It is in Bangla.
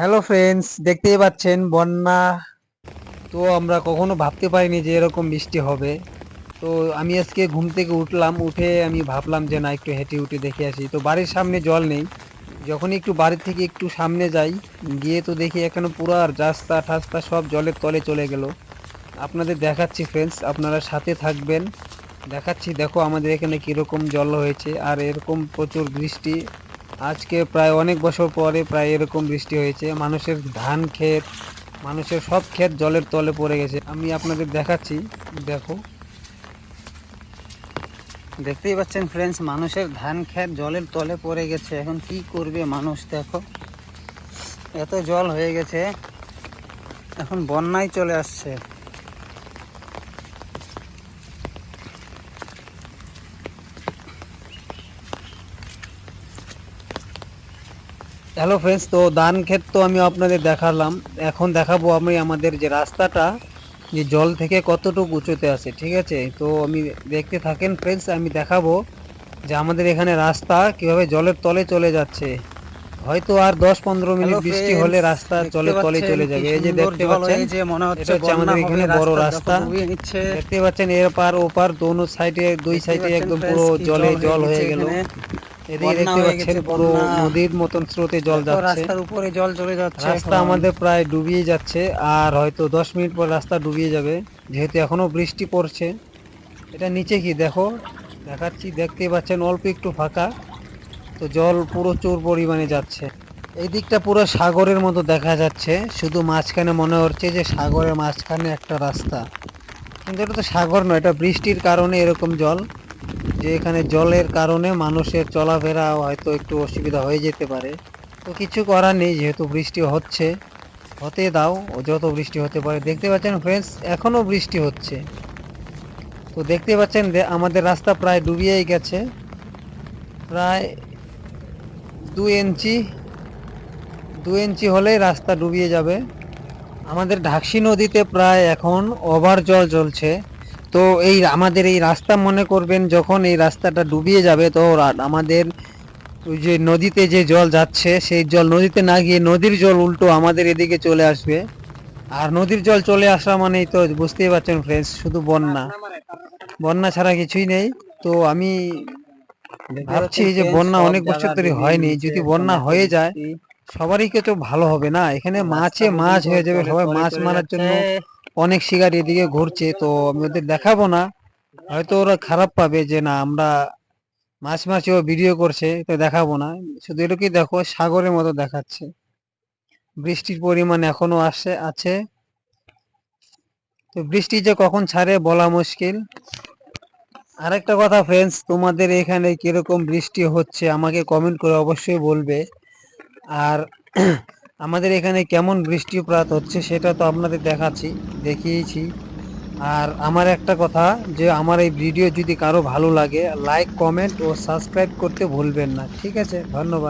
হ্যালো ফ্রেন্ডস দেখতেই পাচ্ছেন, বন্যা। তো আমরা কখনো ভাবতে পারিনি যে এরকম বৃষ্টি হবে। তো আমি আজকে ঘুম থেকে উঠলাম, উঠে আমি ভাবলাম যে না, একটু হেঁটে উঠে দেখে আসি। তো বাড়ির সামনে জল নেই। যখনই একটু বাড়ির থেকে একটু সামনে যাই, গিয়ে তো দেখি এখানে পুরো আর রাস্তা, ঠাস্তা সব জলের তলে চলে গেল। আপনাদের দেখাচ্ছি ফ্রেন্ডস আপনারা সাথে থাকবেন। দেখাচ্ছি, দেখো আমাদের এখানে কীরকম জল হয়েছে। আর এরকম প্রচুর বৃষ্টি। আজকে প্রায় অনেক বছর পরে প্রায় এরকম বৃষ্টি হয়েছে। মানুষের ধান ক্ষেত, মানুষের সব ক্ষেত জলের তলে পড়ে গেছে। আমি আপনাদের দেখাচ্ছি, দেখো। দেখতেই পাচ্ছেন ফ্রেন্ডস মানুষের ধান ক্ষেত জলের তলে পড়ে গেছে। এখন কি করবে মানুষ, দেখো। এত জল হয়ে গেছে। এখন বন্যায় চলে আসছে। হ্যালো ফ্রেন্ডস তো ধান ক্ষেত তো আমি আপনাদের দেখালাম। এখন দেখাবো আমি আমাদের যে রাস্তাটা যে জল থেকে কতটুকু উঁচুতে আছে ঠিক আছে? তো আমি দেখতে থাকেন ফ্রেন্ডস আমি দেখাবো যে আমাদের এখানে রাস্তা কীভাবে জলের তলে চলে যাচ্ছে। হয়তো আর দশ পনেরো মিনিট বৃষ্টি হলে রাস্তা জলের তলে চলে যাবে। এই যে দেখতে পাচ্ছেন এটা হচ্ছে আমাদের এখানে বড় রাস্তা। দেখতে পাচ্ছেন এর পার ওপার দোনো সাইডে দুই সাইডে একদম পুরো জলে জল হয়ে গেল। এদিকে দেখতে পাচ্ছেন পুরো নদীর মতন স্রোতে জল যাচ্ছে। রাস্তার উপরে জল চলে যাচ্ছে রাস্তা আমাদের প্রায় ডুবিয়ে যাচ্ছে আর হয়তো দশ মিনিট পর রাস্তা ডুবিয়ে যাবে যেহেতু এখনও বৃষ্টি পড়ছে। এটা নিচে কি? দেখো দেখাচ্ছি দেখতে পাচ্ছেন অল্প একটু ফাঁকা। তো জল প্রচুর পরিমাণে যাচ্ছে। এই দিকটা পুরো সাগরের মতো দেখা যাচ্ছে শুধু মাঝখানে মনে হচ্ছে যে সাগরের মাঝখানে একটা রাস্তা। কিন্তু এটা তো সাগর নয় এটা বৃষ্টির কারণে এরকম জল। যে এখানে জলের কারণে মানুষের চলাফেরা হয়তো একটু অসুবিধা হয়ে যেতে পারে। তো কিছু করার নেই, যেহেতু বৃষ্টি হচ্ছে। হতে দাও, যত বৃষ্টি হতে পারে। দেখতে পাচ্ছেন ফ্রেন্ডস এখনও বৃষ্টি হচ্ছে। তো দেখতে পাচ্ছেন আমাদের রাস্তা প্রায় ডুবিয়েই গেছে। প্রায় দু ইঞ্চি দু ইঞ্চি হলেই রাস্তা ডুবিয়ে যাবে। আমাদের ঢাকসি নদীতে প্রায় এখন ওভার জল চলছে তো এই আমাদের এই রাস্তা মনে করবেন যখন এই রাস্তাটা ডুবিয়ে যাবে তো আমাদের ওই যে নদীতে যে জল যাচ্ছে সেই জল নদীতে না গিয়ে নদীর জল উল্টো আমাদের এদিকে চলে আসবে। আর নদীর জল চলে আসা মানেই তো বুঝতেই পারছেন ফ্রেন্ডস শুধু বন্যা। বন্যা ছাড়া কিছুই নেই। তো আমি ভাবছি যে বন্যা অনেক বছর ধরে হয়নি। যদি বন্যা হয়ে যায় সবারই তো ভালো হবে না? এখানে মাছে মাছ হয়ে যাবে সবাই মাছ মারার জন্য অনেক শিকার এদিকে ঘুরছে তো আমি ওদের দেখাবো না। হয়তো ওরা খারাপ পাবে যে না আমরা মাছ মাছেও ভিডিও করছে তো দেখাবো না। শুধু এটুকুই দেখো সাগরের মতো দেখাচ্ছে। বৃষ্টির পরিমাণ এখনও আসছে আছে। তো বৃষ্টি যে কখন ছাড়ে বলা মুশকিল। আরেকটা কথা ফ্রেন্ডস তোমাদের এখানে কীরকম বৃষ্টি হচ্ছে আমাকে কমেন্ট করে অবশ্যই বলবে। আর আমাদের এখানে কেমন বৃষ্টিপাত হচ্ছে সেটা তো আপনাদের দেখাচ্ছি, দেখিয়েছি। আর আমার একটা কথা, যে আমার এই ভিডিও যদি কারও ভালো লাগে লাইক কমেন্ট ও সাবস্ক্রাইব করতে ভুলবেন না। ঠিক আছে, ধন্যবাদ।